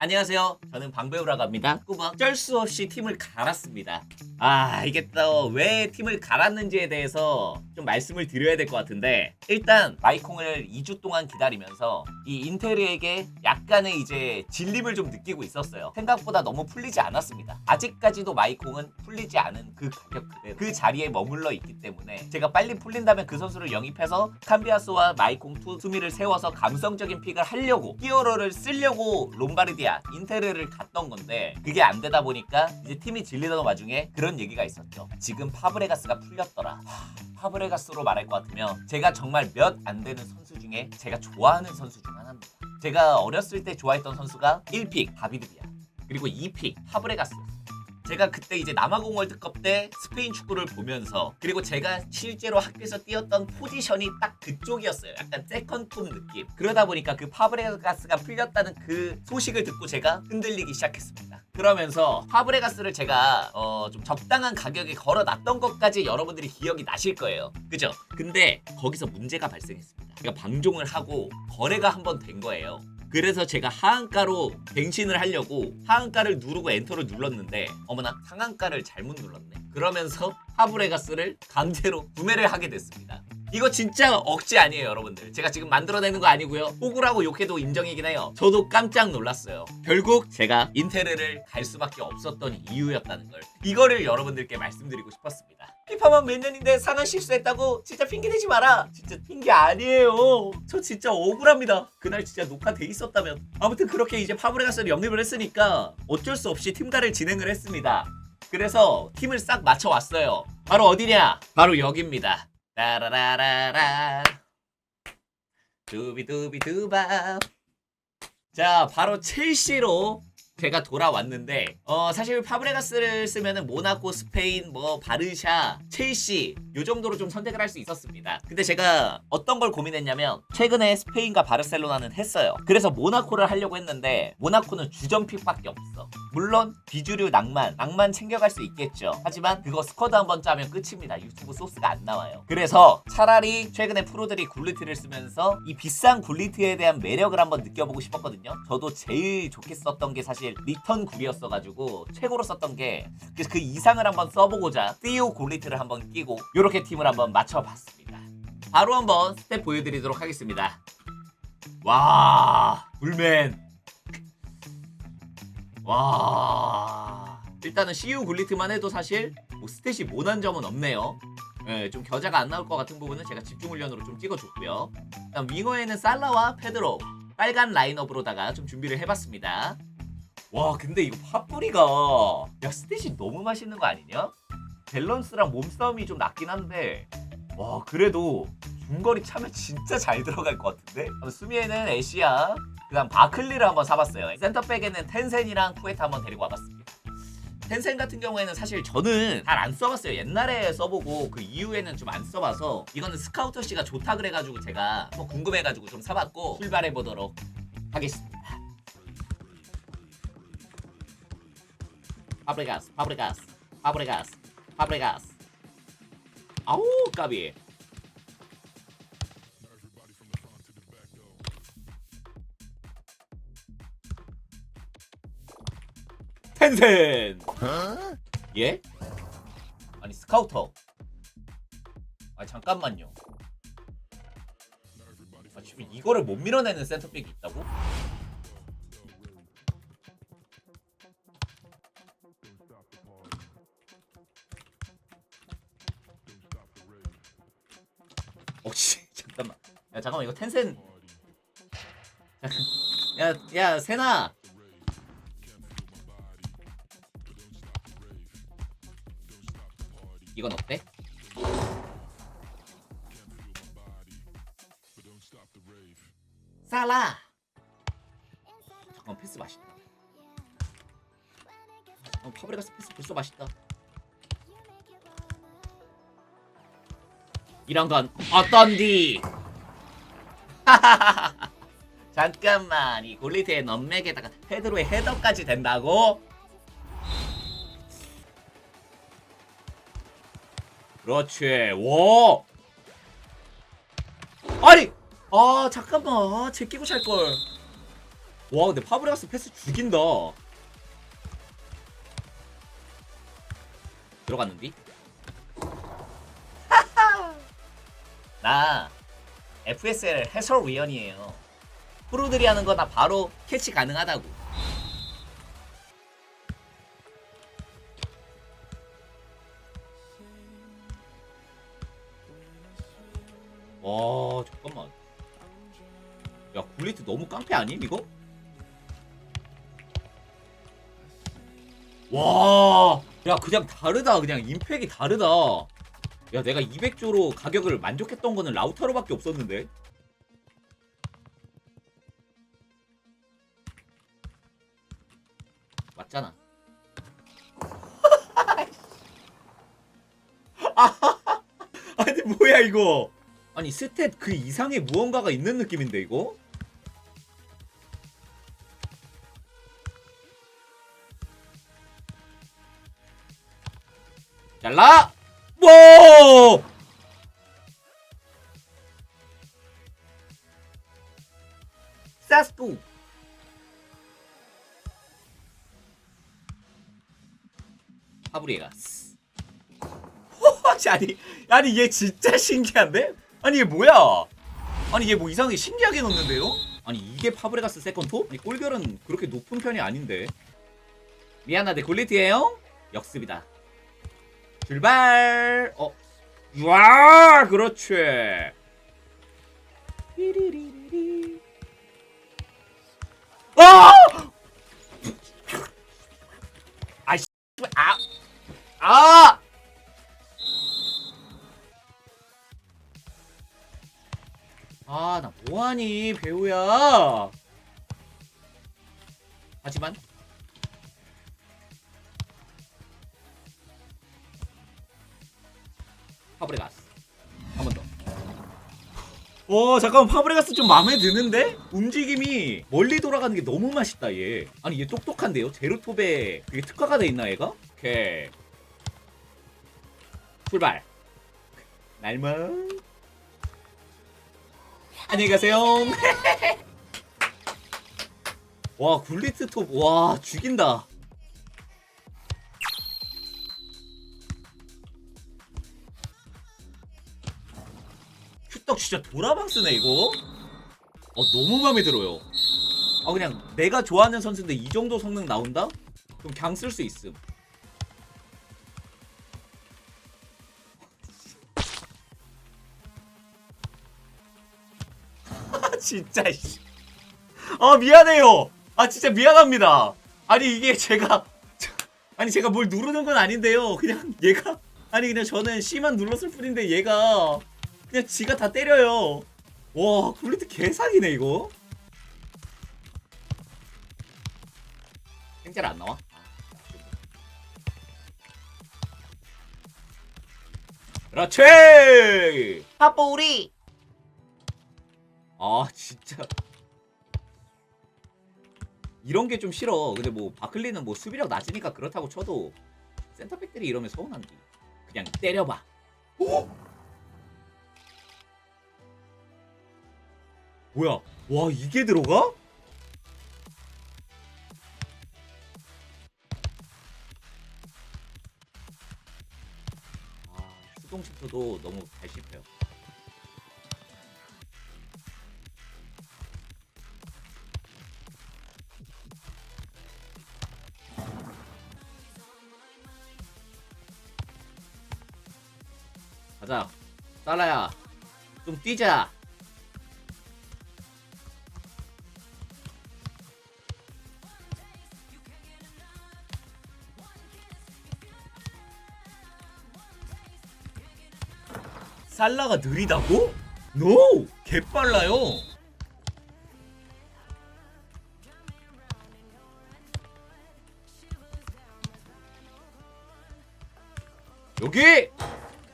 안녕하세요. 저는 방배우라고 합니다. 꾸벅 어쩔 수 없이 팀을 갈았습니다. 아 이게 또 왜 팀을 갈았는지에 대해서 좀 말씀을 드려야 될 것 같은데 일단 마이콩을 2주 동안 기다리면서 이 인테리에게 약간의 이제 질림을 좀 느끼고 있었어요. 생각보다 너무 풀리지 않았습니다. 아직까지도 마이콩은 풀리지 않은 그 가격 그대로 그 자리에 머물러 있기 때문에 제가 빨리 풀린다면 그 선수를 영입해서 캄비아스와 마이콩 투 수미를 세워서 감성적인 픽을 하려고 히어로를 쓰려고 롬바르디 아 인테르를 갔던 건데 그게 안 되다 보니까 이제 팀이 질리던 와중에 그런 얘기가 있었죠. 지금 파브레가스가 풀렸더라. 하, 파브레가스로 말할 것 같으면 제가 정말 몇 안 되는 선수 중에 제가 좋아하는 선수 중 하나입니다. 제가 어렸을 때 좋아했던 선수가 1픽 다비드 비아 그리고 2픽 파브레가스였어요. 제가 그때 이제 남아공 월드컵 때 스페인 축구를 보면서 그리고 제가 실제로 학교에서 뛰었던 포지션이 딱 그쪽이었어요. 약간 세컨톱 느낌. 그러다 보니까 그 파브레가스가 풀렸다는 그 소식을 듣고 제가 흔들리기 시작했습니다. 그러면서 파브레가스를 제가 어, 좀 적당한 가격에 걸어놨던 것까지 여러분들이 기억이 나실 거예요. 그죠? 근데 거기서 문제가 발생했습니다. 제가 방종을 하고 거래가 한 번 된 거예요. 그래서 제가 하한가로 갱신을 하려고 하한가를 누르고 엔터를 눌렀는데 어머나 상한가를 잘못 눌렀네. 그러면서 파브레가스를 강제로 구매를 하게 됐습니다. 이거 진짜 억지 아니에요, 여러분들. 제가 지금 만들어내는 거 아니고요. 호구라고 욕해도 인정이긴 해요. 저도 깜짝 놀랐어요. 결국 제가 인테르를 갈 수밖에 없었던 이유였다는 걸 이거를 여러분들께 말씀드리고 싶었습니다. 피파만 몇 년인데 상한 실수했다고 진짜 핑계 대지 마라. 진짜 핑계 아니에요. 저 진짜 억울합니다. 그날 진짜 녹화돼 있었다면. 아무튼 그렇게 이제 파브레가스를 영입을 했으니까 어쩔 수 없이 팀가를 진행을 했습니다. 그래서 팀을 싹 맞춰 왔어요. 바로 어디냐? 바로 여기입니다. 따라라라라. 두비두비두바. 자, 바로 첼시로 제가 돌아왔는데 어 사실 파브레가스를 쓰면은 모나코, 스페인, 뭐 바르샤, 첼시 요 정도로 좀 선택을 할 수 있었습니다. 근데 제가 어떤 걸 고민했냐면 최근에 스페인과 바르셀로나는 했어요. 그래서 모나코를 하려고 했는데 모나코는 주전픽밖에 없어. 물론 비주류 낭만, 낭만 챙겨갈 수 있겠죠. 하지만 그거 스쿼드 한 번 짜면 끝입니다. 유튜브 소스가 안 나와요. 그래서 차라리 최근에 프로들이 굴리트를 쓰면서 이 비싼 굴리트에 대한 매력을 한번 느껴보고 싶었거든요. 저도 제일 좋게 썼던 게 사실 리턴 굴이었어가지고 최고로 썼던 게 그래서 그 이상을 한번 써보고자 띠오 굴리트를 한번 끼고 이렇게 팀을 한번 맞춰봤습니다. 바로 한번 스텝 보여드리도록 하겠습니다. 와, 불맨. 와 일단은 CU 굴리트만 해도 사실 뭐 스탯이 모난 점은 없네요 예, 좀 겨자가 안 나올 것 같은 부분은 제가 집중 훈련으로 좀 찍어줬고요 일단 윙어에는 살라와 페드로 빨간 라인업으로다가 좀 준비를 해봤습니다 와 근데 이거 팥뿌리가 야 스탯이 너무 맛있는 거 아니냐? 밸런스랑 몸싸움이 좀 낮긴 한데 와 그래도 중거리 차면 진짜 잘 들어갈 것 같은데? 수미에는 애쉬야. 그 다음 바클리를 한번 사봤어요. 센터백에는 텐센이랑 쿠에타 한번 데리고 와봤습니다. 텐센 같은 경우에는 사실 저는 잘 안 써봤어요. 옛날에 써보고 그 이후에는 좀 안 써봐서 이거는 스카우터 씨가 좋다 그래가지고 제가 뭐 궁금해가지고 좀 사봤고 출발해보도록 하겠습니다 파브레가스 파브레가스 파브레가스 파브레가스 아우 까비. 텐센. 예? 아니 스카우터. 아 잠깐만요. 아 지금 이거를 못 밀어내는 센터백이 있다고? 잠깐만 이거 텐센. 야 야 세나! 이건 어때? 살라! 잠깐 패스 맛있다. 어 파브레가스 패스 벌써 맛있다. 건 어떤디 잠깐만 이 골리트의 넘맥에다가 헤드로의 헤더까지 된다고? 그렇지. 와. 아니. 아 잠깐만. 아, 제끼고 찰 걸. 와 근데 파브레가스 패스 죽인다 들어갔는디? 나 FSL 해설위원이에요 프로들이 하는 거 나 바로 캐치 가능하다고 와 잠깐만 야 굴리트 너무 깡패 아님 이거? 와, 야 그냥 다르다. 그냥 임팩이 다르다. 야 내가 200조로 가격을 만족했던 거는 라우타로밖에 없었는데. 맞잖아. 아니 뭐야 이거? 아니 스탯 그 이상의 무언가가 있는 느낌인데 이거? 잘라! 뭐! 사스쿠! 파브리가스. 아니, 아니 얘 진짜 신기한데? 아니 얘 뭐야? 아니 얘 뭐 이상하게 신기하게 넣는데요? 아니 이게 파브레가스 세컨토? 아니 골결은 그렇게 높은 편이 아닌데 미안하대 굴리티에요? 역습이다 출발. 어. 와, 그렇지. 삐리리리리. 아! 아이 씨. 아. 아! 아, 나 뭐하니, 배우야. 하지만 오 잠깐만 파브레가스 좀 마음에 드는데? 움직임이 멀리 돌아가는 게 너무 맛있다 얘. 아니 얘 똑똑한데요? 제로톱에 그게 특화가 돼 있나 얘가? 오케이. 출발. 날마. 안녕히 가세요. 와 굴리트 톱와 죽인다 떡 진짜 도라방 쓰네 이거. 어 너무 마음에 들어요. 아 그냥 내가 좋아하는 선수인데 이 정도 성능 나온다? 그럼 그냥 쓸 수 있음. 진짜 씨. 아 미안해요. 아 진짜 미안합니다. 아니 이게 제가 아니 제가 뭘 누르는 건 아닌데요. 그냥 얘가 아니 그냥 저는 C만 눌렀을 뿐인데 얘가 그냥 지가 다 때려요. 와, 굴리트 개사기네 이거. 생짤 안 나와? 그렇지. 파보리 아 진짜 이런 게 좀 싫어. 근데 뭐 바클리는 뭐 수비력 낮으니까 그렇다고 쳐도 센터백들이 이러면 서운한디. 그냥 때려봐. 뭐야? 와 이게 들어가? 아 수동 시프도 너무 잘 씹혀요. 가자, 살라야, 좀 뛰자. 살라가 느리다고? 노! 개빨라요. 여기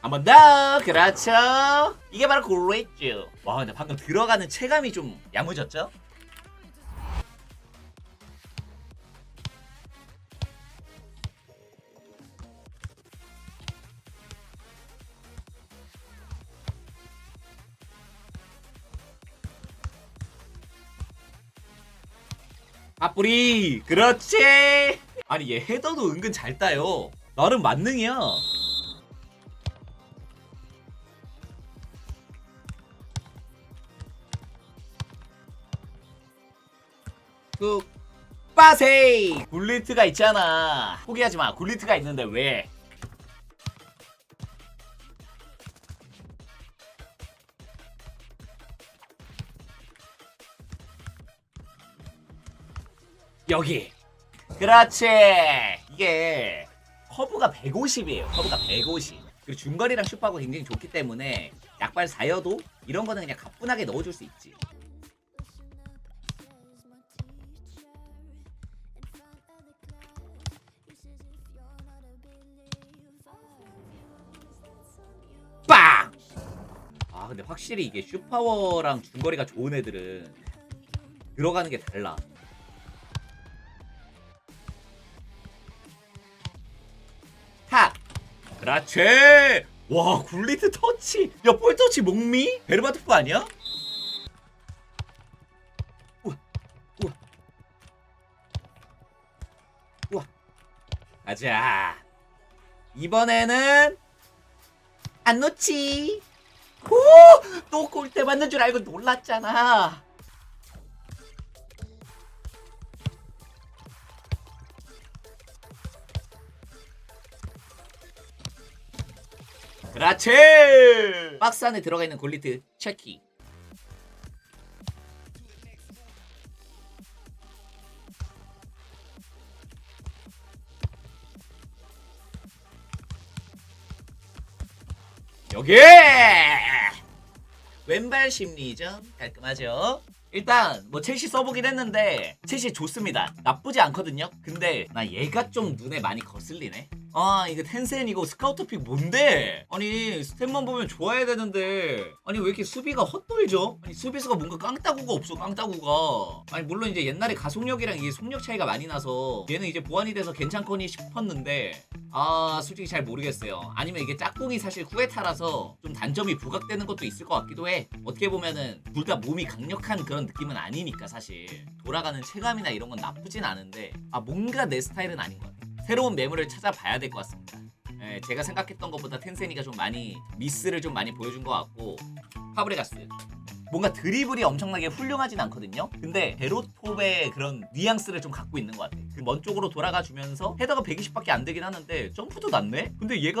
한번 더 그렇죠 이게 바로 그레이죠 와 근데 방금 들어가는 체감이 좀 야무졌죠? 빠뿌리. 그렇지. 아니 얘 헤더도 은근 잘 따요. 나름 만능이야. 그 빠세이. 굴리트가 있잖아. 포기하지 마. 굴리트가 있는데 왜 여기. 그렇지. 이게 커브가 150이에요. 커브가 150 그리고 중거리랑 슈퍼하고 굉장히 좋기 때문에 약발 4여도 이런 거는 그냥 가뿐하게 넣어줄 수 있지. 빵! 아 근데 확실히 이게 슈파워랑 중거리가 좋은 애들은 들어가는 게 달라 그렇지! 와 굴리트 터치! 야 볼터치 목미? 베르바토프 아니야? 우와 우와 가자 이번에는 안 놓지 오! 또 골대 맞는 줄 알고 놀랐잖아 그렇지! 박스 안에 들어가 있는 골리트 체키. 여기 왼발 심리전 깔끔하죠? 일단 뭐 첼시 써보긴 했는데 첼시 좋습니다. 나쁘지 않거든요? 근데 나 얘가 좀 눈에 많이 거슬리네 아 이거 텐센이고 스카우터 픽 뭔데? 아니 스탯만 보면 좋아야 되는데. 아니 왜 이렇게 수비가 헛돌죠? 아니 수비수가 뭔가 깡따구가 없어 깡따구가. 아니 물론 이제 옛날에 가속력이랑 이게 속력 차이가 많이 나서 얘는 이제 보완이 돼서 괜찮거니 싶었는데 아 솔직히 잘 모르겠어요. 아니면 이게 짝꿍이 사실 후에타라서 좀 단점이 부각되는 것도 있을 것 같기도 해. 어떻게 보면은 둘 다 몸이 강력한 그런 느낌은 아니니까 사실. 돌아가는 체감이나 이런 건 나쁘진 않은데 아 뭔가 내 스타일은 아닌 것 같아 새로운 매물을 찾아봐야 될 것 같습니다 예, 제가 생각했던 것보다 텐센이가 좀 많이 미스를 좀 많이 보여준 것 같고 파브레가스 뭔가 드리블이 엄청나게 훌륭하진 않거든요. 근데 베로톱의 그런 뉘앙스를 좀 갖고 있는 것 같아. 그 먼 쪽으로 돌아가 주면서 헤더가 120밖에 안 되긴 하는데 점프도 낮네. 근데 얘가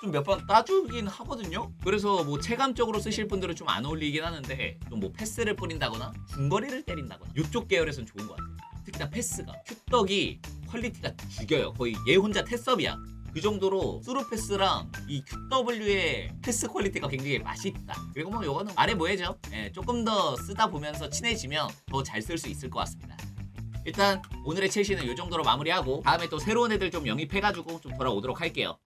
좀 몇 번 따주긴 하거든요. 그래서 뭐 체감적으로 쓰실 분들은 좀 안 어울리긴 하는데 좀 뭐 패스를 뿌린다거나 중거리를 때린다거나 이쪽 계열에선 좋은 것 같아. 특히나 패스가 큐떡이 퀄리티가 죽여요. 거의 얘 혼자 테스업이야. 그 정도로 스루 패스랑 이 QW의 패스 퀄리티가 굉장히 맛있다. 그리고 뭐 요거는 말해 뭐해죠. 예, 조금 더 쓰다 보면서 친해지면 더 잘 쓸 수 있을 것 같습니다. 일단 오늘의 첼시는 이 정도로 마무리하고 다음에 또 새로운 애들 좀 영입해가지고 좀 돌아오도록 할게요.